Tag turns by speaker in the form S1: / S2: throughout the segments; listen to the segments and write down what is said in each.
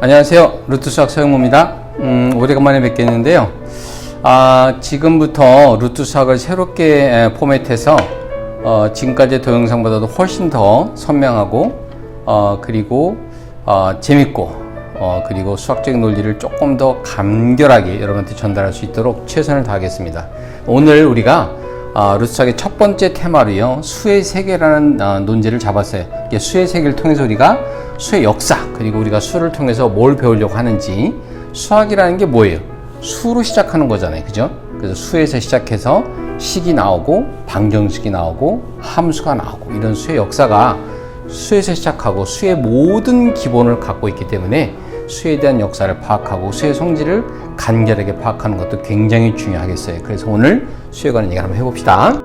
S1: 안녕하세요. 루트 수학 서영모입니다. 음, 오래간만에 뵙겠는데요. 아, 지금부터 루트 수학을 새롭게 에, 포맷해서 어, 지금까지 동영상보다도 훨씬 더 선명하고 어, 그리고 어, 재밌고 어, 그리고 수학적인 논리를 조금 더 간결하게 여러분한테 전달할 수 있도록 최선을 다하겠습니다. 오늘 우리가 아, 루트 수학의 첫 번째 테마로요 수의 세계라는 아, 논제를 잡았어요. 수의 세계를 통해서 우리가 수의 역사 그리고 우리가 수를 통해서 뭘 배우려고 하는지 수학이라는 게 뭐예요? 수로 시작하는 거잖아요, 그죠? 그래서 수에서 시작해서 식이 나오고 방정식이 나오고 함수가 나오고 이런 수의 역사가 수에서 시작하고 수의 모든 기본을 갖고 있기 때문에 수에 대한 역사를 파악하고 수의 성질을 간결하게 파악하는 것도 굉장히 중요하겠어요. 그래서 오늘 수에 관한 얘기를 한번 해봅시다.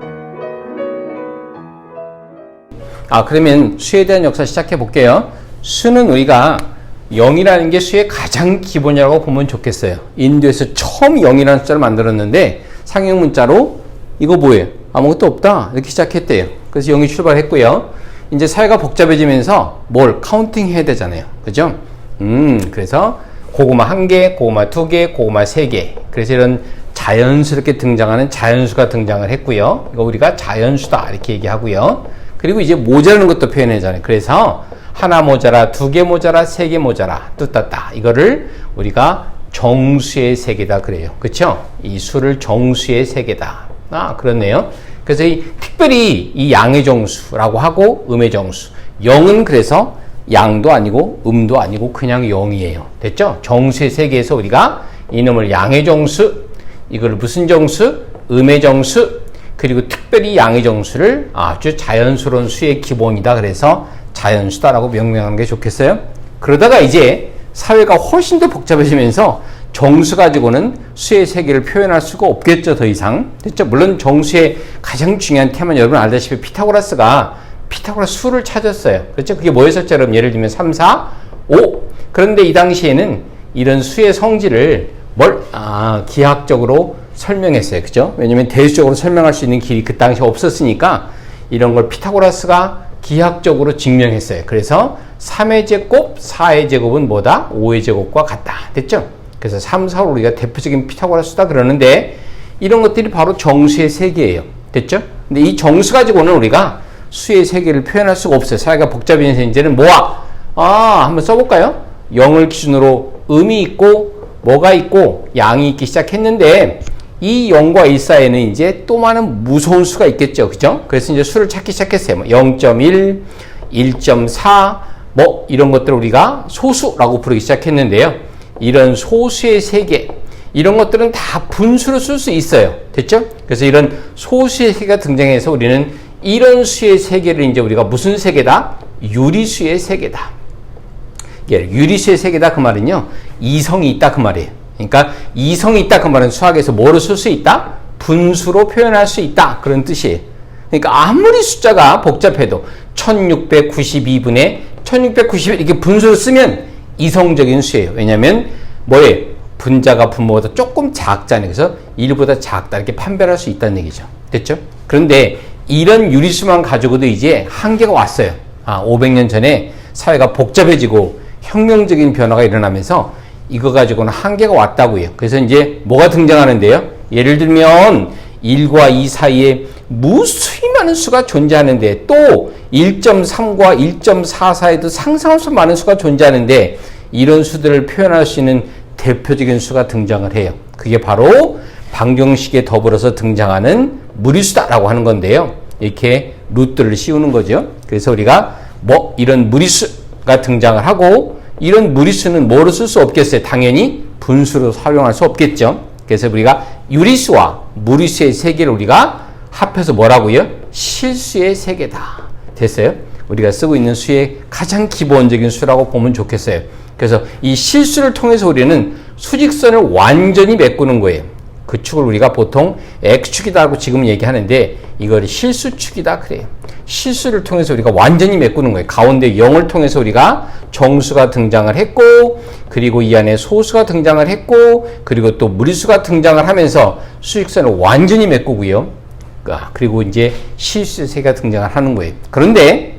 S1: 아, 그러면 수에 대한 역사 시작해 볼게요. 수는 우리가 0이라는 게 수의 가장 기본이라고 보면 좋겠어요. 인도에서 처음 0이라는 숫자를 만들었는데 상형 문자로 이거 뭐예요? 아무것도 없다. 이렇게 시작했대요. 그래서 0이 출발했고요. 이제 사회가 복잡해지면서 뭘 카운팅 해야 되잖아요. 그죠? 음, 그래서 고구마 한 개, 고구마 두 개, 고구마 세 개. 그래서 이런 자연스럽게 등장하는 자연수가 등장을 했고요. 이거 우리가 자연수다 이렇게 얘기하고요. 그리고 이제 모자라는 것도 표현하잖아요. 그래서 하나 모자라, 두 개 모자라, 세 개 모자라, 뚜따따. 이거를 우리가 정수의 세계다 그래요. 그렇죠? 이 수를 정수의 세계다. 아, 그렇네요. 그래서 이 특별히 이 양의 정수라고 하고 음의 정수. 0은 그래서 양도 아니고 음도 아니고 그냥 0이에요. 됐죠? 정수의 세계에서 우리가 이놈을 양의 정수, 이걸 무슨 정수? 음의 정수, 그리고 특별히 양의 정수를 아주 자연스러운 수의 기본이다. 그래서 자연수다라고 명명하는 게 좋겠어요. 그러다가 이제 사회가 훨씬 더 복잡해지면서 정수 가지고는 수의 세계를 표현할 수가 없겠죠, 더 이상. 됐죠? 물론 정수의 가장 중요한 테마는 여러분 알다시피 피타고라스가 피타고라스 수를 찾았어요. 그렇죠? 그게 뭐였었죠? 여러분 예를 들면 3, 4, 5. 그런데 이 당시에는 이런 수의 성질을 뭘, 아, 기하학적으로 설명했어요. 그죠? 왜냐면 대수적으로 설명할 수 있는 길이 그 당시에 없었으니까 이런 걸 피타고라스가 기하학적으로 증명했어요. 그래서 3의 제곱, 4의 제곱은 뭐다? 5의 제곱과 같다. 됐죠? 그래서 3, 4를 우리가 대표적인 피타고라스다 그러는데 이런 것들이 바로 정수의 세계예요. 됐죠? 근데 이 정수 가지고는 우리가 수의 세계를 표현할 수가 없어요. 사회가 복잡해서 이제는 뭐야? 아, 한번 써볼까요? 0을 기준으로 음이 있고 뭐가 있고 양이 있기 시작했는데 이 0과 1 사이에는 이제 또 많은 무서운 수가 있겠죠. 그죠? 그래서 이제 수를 찾기 시작했어요. 뭐 0.1, 1.4, 뭐 이런 것들을 우리가 소수라고 부르기 시작했는데요. 이런 소수의 세계, 이런 것들은 다 분수로 쓸 수 있어요. 됐죠? 그래서 이런 소수의 세계가 등장해서 우리는 이런 수의 세계를 이제 우리가 무슨 세계다? 유리수의 세계다. 예, 유리수의 세계다 그 말은요. 이성이 있다 그 말이에요. 그러니까 이성이 있다 그 말은 수학에서 뭐로 쓸수 있다? 분수로 표현할 수 있다. 그런 뜻이에요. 그러니까 아무리 숫자가 복잡해도 1692분의 1691 이렇게 분수로 쓰면 이성적인 수예요. 왜냐하면 뭐에 분자가 분모보다 조금 작잖아요. 그래서 1보다 작다 이렇게 판별할 수 있다는 얘기죠. 됐죠? 그런데 이런 유리수만 가지고도 이제 한계가 왔어요. 아, 500년 전에 사회가 복잡해지고 혁명적인 변화가 일어나면서 이거 가지고는 한계가 왔다고요. 그래서 이제 뭐가 등장하는데요? 예를 들면 1과 2 사이에 무수히 많은 수가 존재하는데 또 1.3과 1.4 사이에도 상상할 수 많은 수가 존재하는데 이런 수들을 표현할 수 있는 대표적인 수가 등장을 해요. 그게 바로 방정식에 더불어서 등장하는 무리수다라고 하는 건데요. 이렇게 루트를 씌우는 거죠. 그래서 우리가 뭐 이런 무리수가 등장을 하고 이런 무리수는 뭐로 쓸 수 없겠어요? 당연히 분수로 활용할 수 없겠죠. 그래서 우리가 유리수와 무리수의 세계를 우리가 합해서 뭐라고요? 실수의 세계다. 됐어요? 우리가 쓰고 있는 수의 가장 기본적인 수라고 보면 좋겠어요. 그래서 이 실수를 통해서 우리는 수직선을 완전히 메꾸는 거예요. 그 축을 우리가 보통 X축이다고 지금 얘기하는데 이걸 실수축이다 그래요. 실수를 통해서 우리가 완전히 메꾸는 거예요. 가운데 0을 통해서 우리가 정수가 등장을 했고 그리고 이 안에 소수가 등장을 했고 그리고 또 무리수가 등장을 하면서 수직선을 완전히 메꾸고요. 아, 그리고 이제 실수의 세계가 등장을 하는 거예요. 그런데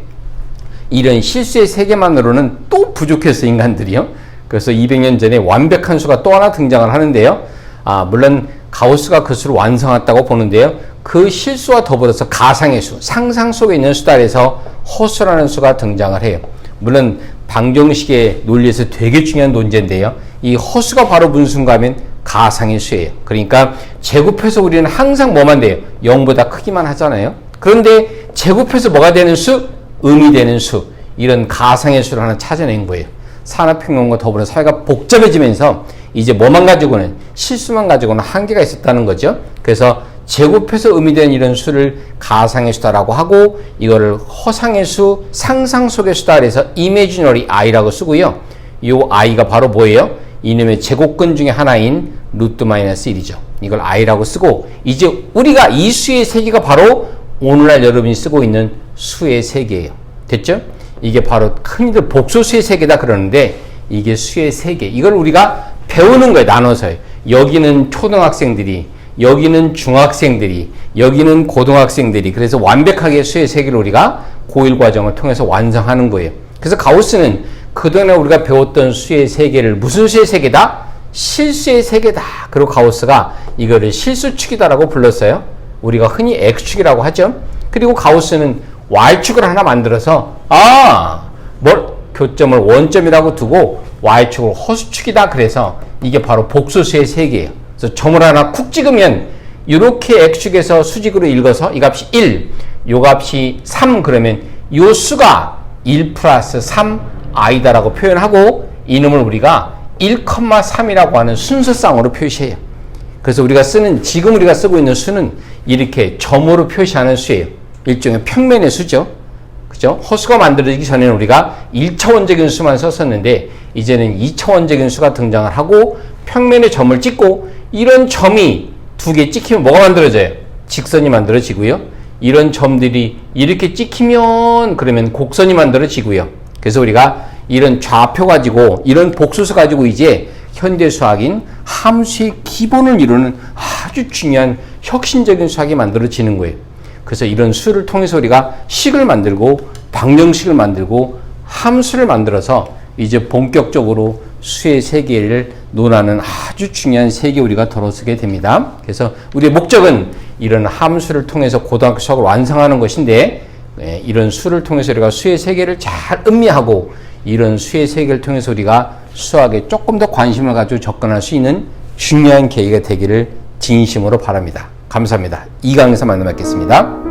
S1: 이런 실수의 세계만으로는 또 부족해서 인간들이요. 그래서 200년 전에 완벽한 수가 또 하나 등장을 하는데요. 아, 물론 가우스가 그 수를 완성했다고 보는데요. 그 실수와 더불어서 가상의 수, 상상 속에 있는 수달에서 허수라는 수가 등장을 해요. 물론 방정식의 논리에서 되게 중요한 논제인데요. 이 허수가 바로 하면 가상의 수예요. 그러니까 제곱해서 우리는 항상 뭐만 돼요? 0보다 크기만 하잖아요. 그런데 제곱해서 뭐가 되는 수? 음이 되는 수. 이런 가상의 수를 하나 찾아낸 거예요. 산업혁명과 더불어 사회가 복잡해지면서 이제 뭐만 가지고는 실수만 가지고는 한계가 있었다는 거죠. 그래서 제곱해서 의미된 이런 수를 가상의 수다라고 하고 이거를 허상의 수, 상상 속의 수다 그래서 imaginary i라고 쓰고요. 이 i가 바로 뭐예요? 이놈의 제곱근 중에 하나인 루트 마이너스 1이죠. 이걸 i라고 쓰고 이제 우리가 이 수의 세계가 바로 오늘날 여러분이 쓰고 있는 수의 세계예요. 됐죠? 이게 바로 흔히들 복소수의 세계다 그러는데 이게 수의 세계. 이걸 우리가 배우는 거예요. 나눠서요. 여기는 초등학생들이, 여기는 중학생들이, 여기는 고등학생들이. 그래서 완벽하게 수의 세계를 우리가 고1 과정을 통해서 완성하는 거예요. 그래서 가우스는 그동안에 우리가 배웠던 수의 세계를 무슨 수의 세계다? 실수의 세계다. 그리고 가우스가 이거를 실수축이다라고 불렀어요. 우리가 흔히 X축이라고 하죠. 그리고 가우스는 Y축을 하나 만들어서 아, 뭘 교점을 원점이라고 두고 Y축을 허수축이다. 그래서 이게 바로 복소수의 세계예요. 그래서 점을 하나 쿡 찍으면 이렇게 X축에서 수직으로 읽어서 이 값이 1, 요 값이 3 그러면 요 수가 1 플러스 3 i다라고 표현하고 이놈을 우리가 1,3이라고 하는 순서쌍으로 표시해요. 그래서 우리가 쓰는 지금 우리가 쓰고 있는 수는 이렇게 점으로 표시하는 수예요. 일종의 평면의 수죠. 그죠? 허수가 만들어지기 전에는 우리가 1차원적 인 수만 썼었는데 이제는 2차원적 인 수가 등장을 하고 평면에 점을 찍고 이런 점이 두 개 찍히면 뭐가 만들어져요? 직선이 만들어지고요. 이런 점들이 이렇게 찍히면 그러면 곡선이 만들어지고요. 그래서 우리가 이런 좌표 가지고 이런 복수수 가지고 이제 현대 수학인 함수의 기본을 이루는 아주 중요한 혁신적인 수학이 만들어지는 거예요. 그래서 이런 수를 통해서 우리가 식을 만들고 방정식을 만들고 함수를 만들어서 이제 본격적으로 수의 세계를 논하는 아주 중요한 세계 우리가 들어서게 됩니다. 그래서 우리의 목적은 이런 함수를 통해서 고등학교 수학을 완성하는 것인데 예, 이런 수를 통해서 우리가 수의 세계를 잘 음미하고 이런 수의 세계를 통해서 우리가 수학에 조금 더 관심을 가지고 접근할 수 있는 중요한 계기가 되기를 진심으로 바랍니다. 감사합니다. 이 강에서 만나 뵙겠습니다.